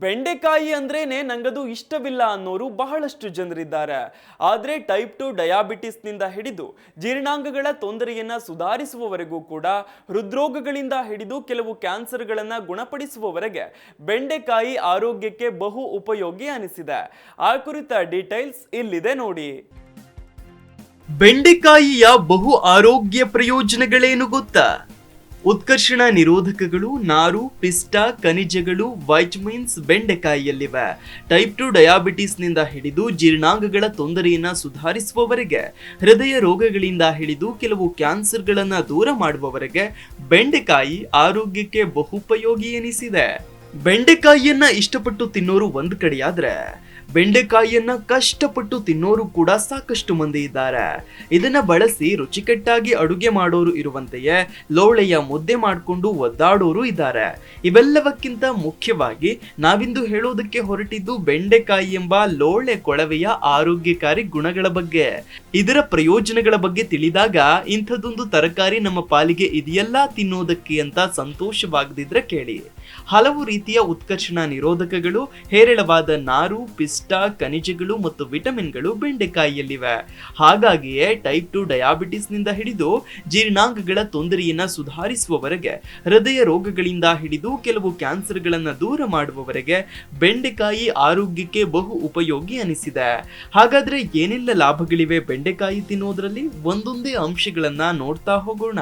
ಬೆಂಡೆಕಾಯಿ ಅಂದ್ರೇನೆ ನಂಗದು ಇಷ್ಟವಿಲ್ಲ ಅನ್ನೋರು ಬಹಳಷ್ಟು ಜನರಿದ್ದಾರೆ. ಆದರೆ ಟೈಪ್ ಟು ಡಯಾಬಿಟಿಸ್ನಿಂದ ಹಿಡಿದು ಜೀರ್ಣಾಂಗಗಳ ತೊಂದರೆಯನ್ನು ಸುಧಾರಿಸುವವರೆಗೂ ಕೂಡ ಹೃದ್ರೋಗಗಳಿಂದ ಹಿಡಿದು ಕೆಲವು ಕ್ಯಾನ್ಸರ್ಗಳನ್ನು ಗುಣಪಡಿಸುವವರೆಗೆ ಬೆಂಡೆಕಾಯಿ ಆರೋಗ್ಯಕ್ಕೆ ಬಹು ಉಪಯೋಗಿ ಅನಿಸಿದೆ. ಆ ಕುರಿತ ಡೀಟೇಲ್ಸ್ ಇಲ್ಲಿದೆ ನೋಡಿ. ಬೆಂಡೆಕಾಯಿಯ ಬಹು ಆರೋಗ್ಯ ಪ್ರಯೋಜನಗಳೇನು ಗೊತ್ತಾ? ಉತ್ಕರ್ಷಣ ನಿರೋಧಕಗಳು, ನಾರು, ಪಿಸ್ಟ, ಖನಿಜಗಳು ವೈಟಮಿನ್ಸ್ ಬೆಂಡೆಕಾಯಿಯಲ್ಲಿವೆ. ಟೈಪ್ ಟು ಡಯಾಬಿಟಿಸ್ನಿಂದ ಹಿಡಿದು ಜೀರ್ಣಾಂಗಗಳ ತೊಂದರೆಯನ್ನು ಸುಧಾರಿಸುವವರೆಗೆ, ಹೃದಯ ರೋಗಗಳಿಂದ ಹಿಡಿದು ಕೆಲವು ಕ್ಯಾನ್ಸರ್ಗಳನ್ನು ದೂರ ಮಾಡುವವರೆಗೆ ಬೆಂಡೆಕಾಯಿ ಆರೋಗ್ಯಕ್ಕೆ ಬಹುಪಯೋಗಿ ಎನಿಸಿದೆ. ಬೆಂಡೆಕಾಯಿಯನ್ನ ಇಷ್ಟಪಟ್ಟು ತಿನ್ನೋರು ಒಂದು ಕಡೆಯಾದ್ರೆ ಬೆಂಡೆಕಾಯಿಯನ್ನ ಕಷ್ಟಪಟ್ಟು ತಿನ್ನೋರು ಕೂಡ ಸಾಕಷ್ಟು ಮಂದಿ ಇದ್ದಾರೆ. ಇದನ್ನ ಬಳಸಿ ರುಚಿಕಟ್ಟಾಗಿ ಅಡುಗೆ ಮಾಡೋರು ಇರುವಂತೆಯೇ ಲೋಳೆಯ ಮುದ್ದೆ ಮಾಡಿಕೊಂಡು ಒದ್ದಾಡೋರು ಇದ್ದಾರೆ. ಇವೆಲ್ಲವಕ್ಕಿಂತ ಮುಖ್ಯವಾಗಿ ನಾವಿಂದು ಹೇಳೋದಕ್ಕೆ ಹೊರಟಿದ್ದು ಬೆಂಡೆಕಾಯಿ ಎಂಬ ಲೋಳೆ ಕೊಳವೆಯ ಆರೋಗ್ಯಕಾರಿ ಗುಣಗಳ ಬಗ್ಗೆ. ಇದರ ಪ್ರಯೋಜನಗಳ ಬಗ್ಗೆ ತಿಳಿದಾಗ ಇಂಥದ್ದೊಂದು ತರಕಾರಿ ನಮ್ಮ ಪಾಲಿಗೆ ಇದೆಯಲ್ಲ ತಿನ್ನೋದಕ್ಕೆ ಅಂತ ಸಂತೋಷವಾಗದಿದ್ರೆ ಕೇಳಿ. ಹಲವು ರೀತಿಯ ಉತ್ಕರ್ಷಣ ನಿರೋಧಕಗಳು, ಹೇರಳವಾದ ನಾರು ಪಿಷ್ಟ ಖನಿಜಗಳು ಮತ್ತು ವಿಟಮಿನ್ಗಳು ಬೆಂಡೆಕಾಯಿಯಲ್ಲಿವೆ. ಹಾಗಾಗಿಯೇ ಟೈಪ್ ಟು ಡಯಾಬಿಟಿಸ್ನಿಂದ ಹಿಡಿದು ಜೀರ್ಣಾಂಗಗಳ ತೊಂದರೆಯನ್ನು ಸುಧಾರಿಸುವವರೆಗೆ, ಹೃದಯ ರೋಗಗಳಿಂದ ಹಿಡಿದು ಕೆಲವು ಕ್ಯಾನ್ಸರ್ಗಳನ್ನು ದೂರ ಮಾಡುವವರೆಗೆ ಬೆಂಡೆಕಾಯಿ ಆರೋಗ್ಯಕ್ಕೆ ಬಹು ಉಪಯೋಗಿ ಅನಿಸಿದೆ. ಹಾಗಾದ್ರೆ ಏನೆಲ್ಲ ಲಾಭಗಳಿವೆ ಬೆಂಡೆಕಾಯಿ ತಿನ್ನೋದರಲ್ಲಿ? ಒಂದೊಂದೇ ಅಂಶಗಳನ್ನು ನೋಡ್ತಾ ಹೋಗೋಣ.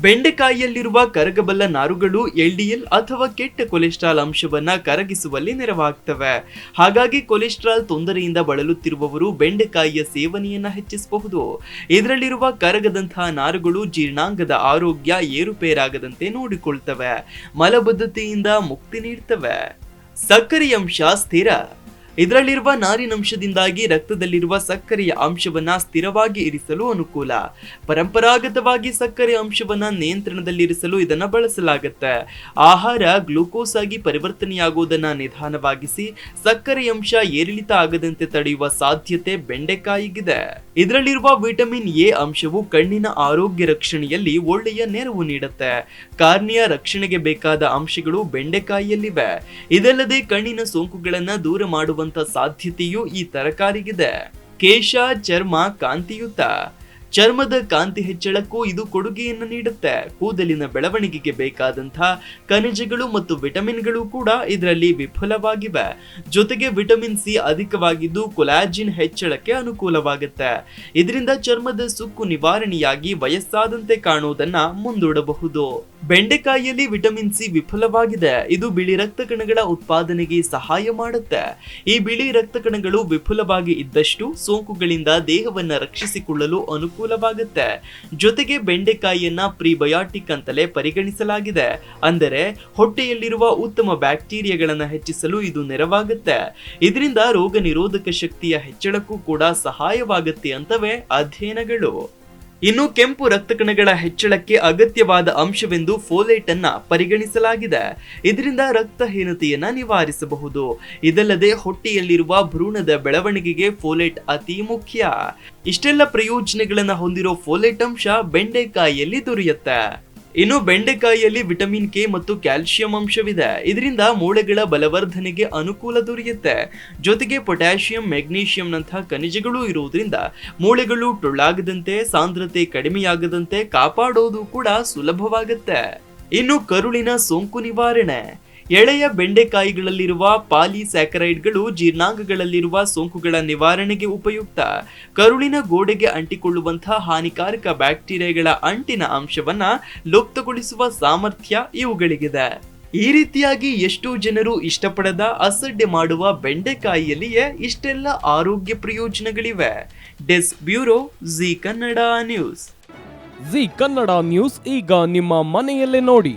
ಬೆಂಡೆಕಾಯಿಯಲ್ಲಿರುವ ಕರಗಬಲ್ಲ ನಾರುಗಳು ಎಲ್ಡಿಎಲ್ ಅಥವಾ ಕೆಟ್ಟ ಕೊಲೆಸ್ಟ್ರಾಲ್ ಅಂಶವನ್ನ ಕರಗಿಸುವಲ್ಲಿ ನೆರವಾಗ್ತವೆ. ಹಾಗಾಗಿ ಕೊಲೆಸ್ಟ್ರಾಲ್ ತೊಂದರೆಯಿಂದ ಬಳಲುತ್ತಿರುವವರು ಬೆಂಡೆಕಾಯಿಯ ಸೇವನೆಯನ್ನ ಹೆಚ್ಚಿಸಬಹುದು. ಇದರಲ್ಲಿರುವ ಕರಗದಂತಹ ನಾರುಗಳು ಜೀರ್ಣಾಂಗದ ಆರೋಗ್ಯ ಏರುಪೇರಾಗದಂತೆ ನೋಡಿಕೊಳ್ತವೆ. ಮಲಬದ್ಧತೆಯಿಂದ ಮುಕ್ತಿ ನೀಡ್ತವೆ. ಸಕ್ಕರೆ ಅಂಶ ಸ್ಥಿರ. ಇದರಲ್ಲಿರುವ ನಾರಿನಂಶದಿಂದಾಗಿ ರಕ್ತದಲ್ಲಿರುವ ಸಕ್ಕರೆಯ ಅಂಶವನ್ನ ಸ್ಥಿರವಾಗಿ ಇರಿಸಲು ಅನುಕೂಲ. ಪರಂಪರಾಗತವಾಗಿ ಸಕ್ಕರೆ ಅಂಶವನ್ನ ನಿಯಂತ್ರಣದಲ್ಲಿರಿಸಲು ಇದನ್ನ ಬಳಸಲಾಗುತ್ತೆ. ಆಹಾರ ಗ್ಲೂಕೋಸ್ ಆಗಿ ಪರಿವರ್ತನೆಯಾಗುವುದನ್ನ ನಿಧಾನವಾಗಿಸಿ ಸಕ್ಕರೆ ಅಂಶ ಏರಿಳಿತ ಆಗದಂತೆ ತಡೆಯುವ ಸಾಧ್ಯತೆ ಬೆಂಡೆಕಾಯಿಗಿದೆ. ಇದರಲ್ಲಿರುವ ವಿಟಮಿನ್ ಎ ಅಂಶವು ಕಣ್ಣಿನ ಆರೋಗ್ಯ ರಕ್ಷಣೆಯಲ್ಲಿ ಒಳ್ಳೆಯ ನೆರವು ನೀಡುತ್ತೆ. ಕಾರ್ನಿಯ ರಕ್ಷಣೆಗೆ ಬೇಕಾದ ಅಂಶಗಳು ಬೆಂಡೆಕಾಯಿಯಲ್ಲಿವೆ. ಇದಲ್ಲದೆ ಕಣ್ಣಿನ ಸೋಂಕುಗಳನ್ನ ದೂರ ಮಾಡುವಂತ ಸಾಧ್ಯತೆಯೂ ಈ ತರಕಾರಿಗಿದೆ. ಕೇಶ, ಚರ್ಮ, ಕಾಂತಿಯುತ. ಚರ್ಮದ ಕಾಂತಿ ಹೆಚ್ಚಳಕ್ಕೂ ಇದು ಕೊಡುಗೆಯನ್ನು ನೀಡುತ್ತೆ. ಕೂದಲಿನ ಬೆಳವಣಿಗೆಗೆ ಬೇಕಾದಂತಹ ಖನಿಜಗಳು ಮತ್ತು ವಿಟಮಿನ್ಗಳು ಕೂಡ ಇದರಲ್ಲಿ ವಿಫುಲವಾಗಿವೆ. ಜೊತೆಗೆ ವಿಟಮಿನ್ ಸಿ ಅಧಿಕವಾಗಿದ್ದು ಕೊಲಾಜಿನ್ ಹೆಚ್ಚಳಕ್ಕೆ ಅನುಕೂಲವಾಗುತ್ತೆ. ಇದರಿಂದ ಚರ್ಮದ ಸುಕ್ಕು ನಿವಾರಣೆಯಾಗಿ ವಯಸ್ಸಾದಂತೆ ಕಾಣುವುದನ್ನ ಮುಂದೂಡಬಹುದು. ಬೆಂಡೆಕಾಯಿಯಲ್ಲಿ ವಿಟಮಿನ್ ಸಿ ವಿಫಲವಾಗಿದೆ. ಇದು ಬಿಳಿ ರಕ್ತ ಕಣಗಳ ಉತ್ಪಾದನೆಗೆ ಸಹಾಯ ಮಾಡುತ್ತೆ. ಈ ಬಿಳಿ ರಕ್ತ ಕಣಗಳು ವಿಫುಲವಾಗಿ ಇದ್ದಷ್ಟು ಸೋಂಕುಗಳಿಂದ ದೇಹವನ್ನ ರಕ್ಷಿಸಿಕೊಳ್ಳಲು ಅನುಕೂಲವಾಗುತ್ತೆ. ಜೊತೆಗೆ ಬೆಂಡೆಕಾಯಿಯನ್ನ ಪ್ರಿಬಯಾಟಿಕ್ ಅಂತಲೇ ಪರಿಗಣಿಸಲಾಗಿದೆ. ಅಂದರೆ ಹೊಟ್ಟೆಯಲ್ಲಿರುವ ಉತ್ತಮ ಬ್ಯಾಕ್ಟೀರಿಯಾಗಳನ್ನ ಹೆಚ್ಚಿಸಲು ಇದು ನೆರವಾಗುತ್ತೆ. ಇದರಿಂದ ರೋಗ ನಿರೋಧಕ ಶಕ್ತಿಯ ಹೆಚ್ಚಳಕ್ಕೂ ಕೂಡ ಸಹಾಯವಾಗುತ್ತೆ ಅಂತವೇ ಅಧ್ಯಯನಗಳು. ಇನ್ನು ಕೆಂಪು ರಕ್ತ ಕಣಗಳ ಹೆಚ್ಚಳಕ್ಕೆ ಅಗತ್ಯವಾದ ಅಂಶವೆಂದು ಫೋಲೇಟ್ ಅನ್ನ ಪರಿಗಣಿಸಲಾಗಿದೆ. ಇದರಿಂದ ರಕ್ತಹೀನತೆಯನ್ನ ನಿವಾರಿಸಬಹುದು. ಇದಲ್ಲದೆ ಹೊಟ್ಟೆಯಲ್ಲಿರುವ ಭ್ರೂಣದ ಬೆಳವಣಿಗೆಗೆ ಫೋಲೇಟ್ ಅತಿ ಮುಖ್ಯ. ಇಷ್ಟೆಲ್ಲ ಪ್ರಯೋಜನಗಳನ್ನು ಹೊಂದಿರೋ ಫೋಲೇಟ್ ಅಂಶ ಬೆಂಡೆಕಾಯಿಯಲ್ಲಿ ದೊರೆಯುತ್ತೆ. ಇನ್ನು ಬೆಂಡೆಕಾಯಿಯಲ್ಲಿ ವಿಟಮಿನ್ ಕೆ ಮತ್ತು ಕ್ಯಾಲ್ಸಿಯಂ ಅಂಶವಿದೆ. ಇದರಿಂದ ಮೂಳೆಗಳ ಬಲವರ್ಧನೆಗೆ ಅನುಕೂಲ ದೊರೆಯುತ್ತೆ. ಜೊತೆಗೆ ಪೊಟ್ಯಾಷಿಯಂ ಮೆಗ್ನೀಷಿಯಂನಂತಹ ಖನಿಜಗಳು ಇರುವುದರಿಂದ ಮೂಳೆಗಳು ಟೊಳ್ಳಾಗದಂತೆ, ಸಾಂದ್ರತೆ ಕಡಿಮೆಯಾಗದಂತೆ ಕಾಪಾಡೋದು ಕೂಡ ಸುಲಭವಾಗುತ್ತೆ. ಇನ್ನು ಕರುಳಿನ ಸೋಂಕು ನಿವಾರಣೆ. ಎಳೆಯ ಬೆಂಡೆಕಾಯಿಗಳಲ್ಲಿರುವ ಪಾಲಿಸ್ಯಾಕರೈಡ್ಗಳು ಜೀರ್ಣಾಂಗಗಳಲ್ಲಿರುವ ಸೋಂಕುಗಳ ನಿವಾರಣೆಗೆ ಉಪಯುಕ್ತ. ಕರುಳಿನ ಗೋಡೆಗೆ ಅಂಟಿಕೊಳ್ಳುವಂತಹ ಹಾನಿಕಾರಕ ಬ್ಯಾಕ್ಟೀರಿಯಾಗಳ ಅಂಟಿನ ಅಂಶವನ್ನ ಲುಪ್ತಗೊಳಿಸುವ ಸಾಮರ್ಥ್ಯ ಇವುಗಳಿಗಿದೆ. ಈ ರೀತಿಯಾಗಿ ಎಷ್ಟೋ ಜನರು ಇಷ್ಟಪಡದ ಅಸಡ್ಡೆ ಮಾಡುವ ಬೆಂಡೆಕಾಯಿಯಲ್ಲಿಯೇ ಇಷ್ಟೆಲ್ಲ ಆರೋಗ್ಯ ಪ್ರಯೋಜನಗಳಿವೆ. Desk bureau Zee Kannada news. Zee Kannada news ಈಗ ನಿಮ್ಮ ಮನೆಯಲ್ಲೇ ನೋಡಿ.